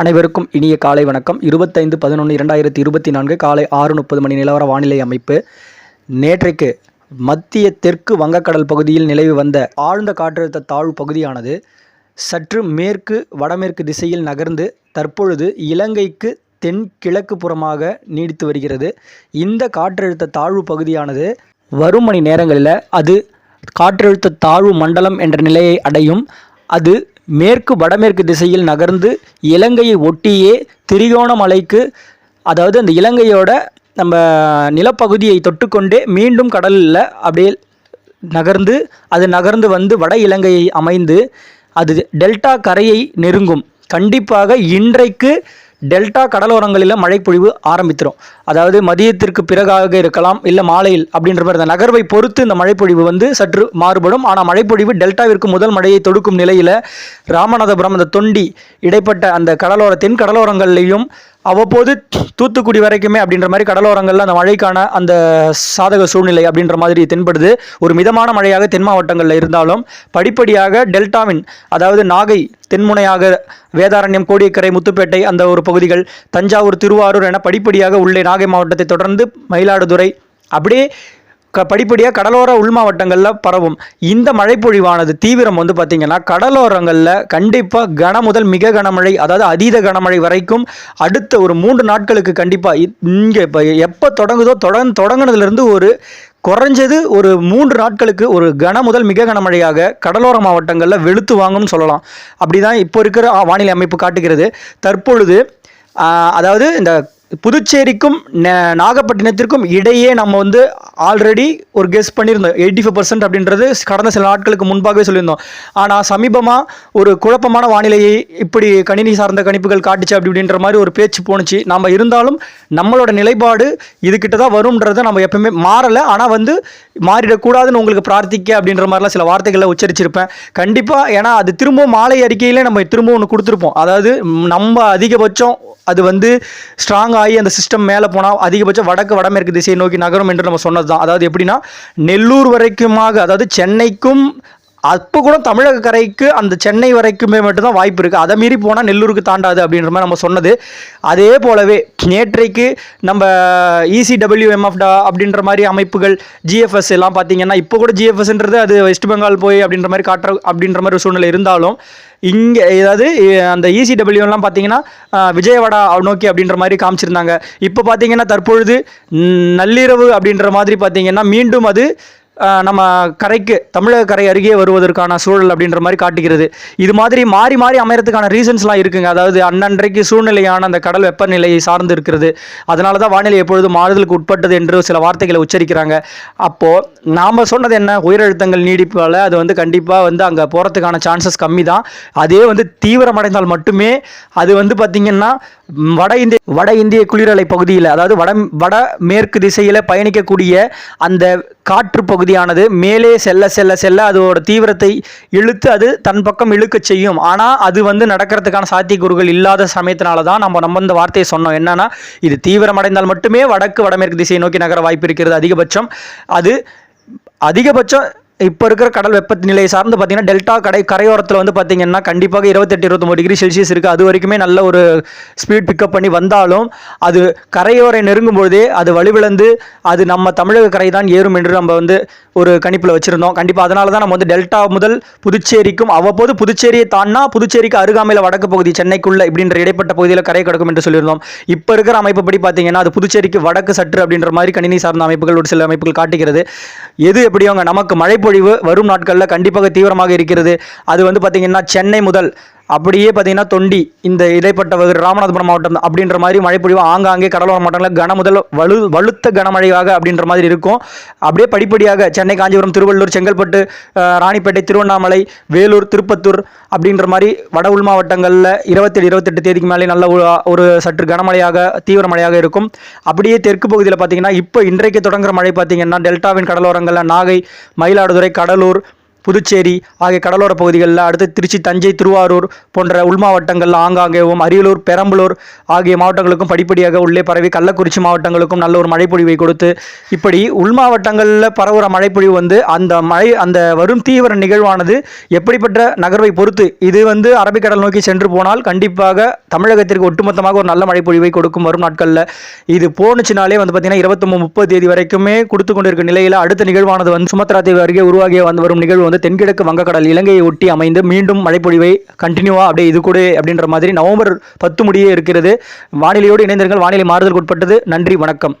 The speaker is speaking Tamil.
அனைவருக்கும் இனிய காலை வணக்கம். இருபத்தைந்து பதினொன்று இரண்டாயிரத்தி இருபத்தி நான்கு காலை ஆறு முப்பது மணி நிலவர வானிலை அமைப்பு. நேற்றைக்கு மத்திய தெற்கு வங்கக்கடல் பகுதியில் நிலவி வந்த ஆழ்ந்த காற்றழுத்த தாழ்வு பகுதியானது சற்று மேற்கு வடமேற்கு திசையில் நகர்ந்து தற்பொழுது இலங்கைக்கு தென்கிழக்கு புறமாக நீடித்து வருகிறது. இந்த காற்றழுத்த தாழ்வு பகுதியானது வரும் மணி நேரங்களில் அது காற்றழுத்த தாழ்வு மண்டலம் என்ற நிலையை அடையும். அது மேற்கு வடமேற்கு திசையில் நகர்ந்து இலங்கையை ஒட்டியே திரிகோணமலைக்கு அதாவது அந்த இலங்கையோட நம்ம நிலப்பகுதியை தொட்டுக்கொண்டே மீண்டும் கடலில் அப்படியே நகர்ந்து அது நகர்ந்து வந்து வட இலங்கையை அமைந்து அது டெல்டா கரையை நெருங்கும். கண்டிப்பாக இன்றைக்கு டெல்டா கடலோரங்களில் மழைப்பொழிவு ஆரம்பித்திடும் அதாவது மதியத்திற்கு பிறகாக இருக்கலாம் இல்லை மாலையில் அப்படின்ற மாதிரி அந்த நகர்வை பொறுத்து இந்த மழைப்பொழிவு வந்து சற்று மாறுபடும். ஆனால் மழைப்பொழிவு டெல்டாவிற்கு முதல் மழையை தொடுக்கும் நிலையில் ராமநாதபுரம் அந்த தொண்டி இடைப்பட்ட அந்த கடலோர தென் அவ்வப்போது தூத்துக்குடி வரைக்குமே அப்படின்ற மாதிரி கடலோரங்களில் அந்த மழைக்கான அந்த சாதக சூழ்நிலை அப்படின்ற மாதிரி தென்படுது. ஒரு மிதமான மழையாக தென் மாவட்டங்களில் இருந்தாலும் படிப்படியாக டெல்டாவின் அதாவது நாகை தென்முனையாக வேதாரண்யம் கோடியக்கரை முத்துப்பேட்டை அந்த ஒரு பகுதிகள் தஞ்சாவூர் திருவாரூர் என படிப்படியாக உள்ளே நாகை மாவட்டத்தை தொடர்ந்து மயிலாடுதுறை அப்படியே க படிப்படியாக கடலோர உள் மாவட்டங்களில் பரவும். இந்த மழைப்பொழிவானது தீவிரம் வந்து பார்த்திங்கன்னா கடலோரங்களில் கண்டிப்பாக கன முதல் மிக கனமழை அதாவது அதீத கனமழை வரைக்கும் அடுத்த ஒரு மூன்று நாட்களுக்கு கண்டிப்பாக இங்கே இப்போ எப்போ தொடங்குதோ தொடங் தொடங்கினதுலேருந்து ஒரு குறைஞ்சது ஒரு மூன்று நாட்களுக்கு ஒரு கன முதல் மிக கனமழையாக கடலோர மாவட்டங்களில் வெளுத்து வாங்கும்னு சொல்லலாம். அப்படி தான் இப்போ இருக்கிற வானிலை அமைப்பு காட்டுகிறது. தற்பொழுது அதாவது இந்த புதுச்சேரிக்கும் ந- நாகப்பட்டினத்திற்கும் இடையே நம்ம வந்து ஆல்ரெடி ஒரு கெஸ் பண்ணியிருந்தோம். எயிட்டி ஃபைவ் பர்சன்ட் அப்படின்றது கடந்த சில நாட்களுக்கு முன்பாகவே சொல்லியிருந்தோம். ஆனால் சமீபமாக ஒரு குழப்பமான வானிலையை இப்படி கணினி சார்ந்த கணிப்புகள் காட்டுச்சு அப்படி அப்படின்ற மாதிரி ஒரு பேச்சு போணுச்சு. நம்ம இருந்தாலும் நம்மளோட நிலைப்பாடு இதுக்கிட்ட தான் வரும்ன்றதை நம்ம எப்பவுமே மாறலை. ஆனால் வந்து மாறிடக்கூடாதுன்னு உங்களுக்கு பிரார்த்திக்க அப்படின்ற மாதிரிலாம் சில வார்த்தைகளை உச்சரிச்சிருப்பேன். கண்டிப்பாக ஏன்னா அது திரும்பவும் மாலை அறிக்கையிலே நம்ம திரும்பவும் ஒன்று கொடுத்துருப்போம். அதாவது நம்ம அதிகபட்சம் அது வந்து ஸ்ட்ராங் ஆகி அந்த சிஸ்டம் மேலே போனால் அதிகபட்சம் வடக்கு வடமேற்கு திசையை நோக்கி நகரும் என்று நம்ம சொன்னது தான் அதாவது எப்படின்னா நெல்லூர் வரைக்குமாக அதாவது சென்னைக்கும் அப்போ கூட தமிழக கரைக்கு அந்த சென்னை வரைக்குமே மட்டும்தான் வாய்ப்பு இருக்குது அதை மீறி போனால் நெல்லூருக்கு தாண்டாது அப்படின்ற மாதிரி நம்ம சொன்னது. அதே போலவே நேற்றைக்கு நம்ம இசிடபிள்யூஎம்எஃப்டா அப்படின்ற மாதிரி அமைப்புகள் ஜிஎஃப்எஸ் எல்லாம் பார்த்தீங்கன்னா இப்போ கூட ஜிஎஃப்எஸ்ன்றது அது வெஸ்ட் பெங்கால் போய் அப்படின்ற மாதிரி காட்டுற அப்படின்ற மாதிரி ஒரு சூழ்நிலை இருந்தாலும் இங்கே ஏதாவது அந்த இசிடபிள்யூலாம் பார்த்தீங்கன்னா விஜயவாடா நோக்கி அப்படின்ற மாதிரி காமிச்சிருந்தாங்க. இப்போ பார்த்தீங்கன்னா தற்பொழுது நள்ளிரவு அப்படின்ற மாதிரி பார்த்தீங்கன்னா மீண்டும் அது நம்ம கரைக்கு தமிழக கரை அருகே வருவதற்கான சூழல் அப்படின்ற மாதிரி காட்டுகிறது இது மாதிரி மாறி மாறி அமையறதுக்கான ரீசன்ஸ்லாம் இருக்குங்க. அதாவது அன்னன்றைக்கு சூழ்நிலையான அந்த கடல் வெப்பநிலையை சார்ந்து இருக்கிறது. அதனால தான் வானிலை எப்பொழுதும் மாறுதலுக்கு உட்பட்டது என்று சில வார்த்தைகளை உச்சரிக்கிறாங்க. அப்போது நாம் சொன்னது என்ன? உயிரழுத்தங்கள் நீடிப்பால் அது வந்து கண்டிப்பாக வந்து அங்கே போகிறதுக்கான சான்சஸ் கம்மி தான் அதே வந்து தீவிரமடைந்தால் மட்டுமே அது வந்து பார்த்திங்கன்னா வட இந்திய வட இந்திய குளிரலை பகுதியில் அதாவது வட வட மேற்கு திசையில் பயணிக்கக்கூடிய அந்த காற்று பகுதியானது மேலே செல்ல செல்ல செல்ல அதோட தீவிரத்தை இழுத்து அது தன் பக்கம் இழுக்க செய்யும். ஆனால் அது வந்து நடக்கிறதுக்கான சாத்தியக்கூறுகள் இல்லாத சமயத்தினால தான் நம்ம நம்ம இந்த வார்த்தையை சொன்னோம். என்னன்னா இது தீவிரமடைந்தால் மட்டுமே வடக்கு வடமேற்கு திசையை நோக்கி நகர வாய்ப்பு இருக்கிறது அதிகபட்சம். அது அதிகபட்சம் இப்போ இருக்கிற கடல் வெப்பநிலையை சார்ந்து பார்த்தீங்கன்னா டெல்டா கடை கரையோரத்தில் வந்து பார்த்தீங்கன்னா கண்டிப்பாக இருபத்தெட்டு இருபத்தொம்பது டிகிரி செல்சியஸ் இருக்குது அது வரைக்குமே நல்ல ஒரு ஸ்பீட் பிக்கப் பண்ணி வந்தாலும் அது கரையோரை நெருங்கும் பொழுதே அது வலுவிழந்து அது நம்ம தமிழக கரை தான் ஏறும் என்று நம்ம வந்து ஒரு கணிப்பில் வச்சுருந்தோம். கண்டிப்பாக அதனால தான் நம்ம வந்து டெல்டா முதல் புதுச்சேரிக்கும் அவ்வப்போது புதுச்சேரியை தாண்டினா புதுச்சேரிக்கு அருகாமையில் வடக்கு பகுதி சென்னைக்குள்ள இப்படின்ற இடைப்பட்ட பகுதியில் கரை கடக்கும் என்று சொல்லியிருந்தோம். இப்போ இருக்கிற அமைப்புப்படி பார்த்தீங்கன்னா அது புதுச்சேரிக்கு வடக்கு சற்று அப்படின்ற மாதிரி கணினி சார்ந்த அமைப்புகள் ஒரு சில அமைப்புகள் காட்டுகிறது. எது எப்படியோங்க? நமக்கு மழைப்பொழிவு வரும் நாட்களில் கண்டிப்பாக தீவிரமாக இருக்கிறது. அது வந்து பார்த்தீங்கன்னா சென்னை முதல் அப்படியே பார்த்தீங்கன்னா தொண்டி இந்த இடைப்பட்ட வகு- ராமநாதபுரம் மாவட்டம் அப்படின்ற மாதிரி மழைப்பொழிவு ஆங்காங்கே கடலோர மாவட்டங்களில் கன முதல் வலு வலுத்த கனமழையாக அப்படின்ற மாதிரி இருக்கும். அப்படியே படிப்படியாக சென்னை காஞ்சிபுரம் திருவள்ளூர் செங்கல்பட்டு ராணிப்பேட்டை திருவண்ணாமலை வேலூர் திருப்பத்தூர் அப்படின்ற மாதிரி வட உள் மாவட்டங்களில் இருபத்தேழு இருபத்தெட்டு தேதிக்கு மேலே நல்ல ஒரு ஒரு சற்று கனமழையாக தீவிர மழையாக இருக்கும். அப்படியே தெற்கு பகுதியில் பார்த்தீங்கன்னா இப்போ இன்றைக்கு தொடங்குற மழை பார்த்தீங்கன்னா டெல்டாவின் கடலோரங்களில் நாகை மயிலாடுதுறை கடலூர் புதுச்சேரி ஆகிய கடலோர பகுதிகளில் அடுத்து திருச்சி தஞ்சை திருவாரூர் போன்ற உள் மாவட்டங்களில் ஆங்காங்கேவும் அரியலூர் பெரம்பலூர் ஆகிய மாவட்டங்களுக்கும் படிப்படியாக உள்ளே பரவி கள்ளக்குறிச்சி மாவட்டங்களுக்கும் நல்ல ஒரு மழைப்பொழிவை கொடுத்து இப்படி உள் மாவட்டங்களில் பரவுகிற மழைப்பொழிவு வந்து அந்த மழை அந்த வரும் தீவிர நிகழ்வானது எப்படிப்பட்ட நகர்வை பொறுத்து? இது வந்து அரபிக்கடல் நோக்கி சென்று போனால் கண்டிப்பாக தமிழகத்திற்கு ஒட்டுமொத்தமாக ஒரு நல்ல மழைப்பொழிவை கொடுக்கும் வரும் நாட்களில். இது போணுச்சுனாலே வந்து பார்த்தீங்கன்னா இருபத்தொம்பது முப்பது தேதி வரைக்குமே கொடுத்து கொண்டிருக்க நிலையில் அடுத்த நிகழ்வானது வந்து சுமத்ரா தீவு அருகே உருவாகி வந்து வரும் நிகழ்வு வந்து தென்கிழக்கு வங்கக்கடல் இலங்கையை ஒட்டி அமைந்து மீண்டும் மழைப்பொழிவை கண்டினியூவாக அப்படியே இது கூட அப்படின்ற மாதிரி நவம்பர் பத்து முடியே இருக்கிறது. வானிலையோடு இணைந்திருங்கள். வானிலை மாறுதலுக்கு உட்பட்டது. நன்றி. வணக்கம்.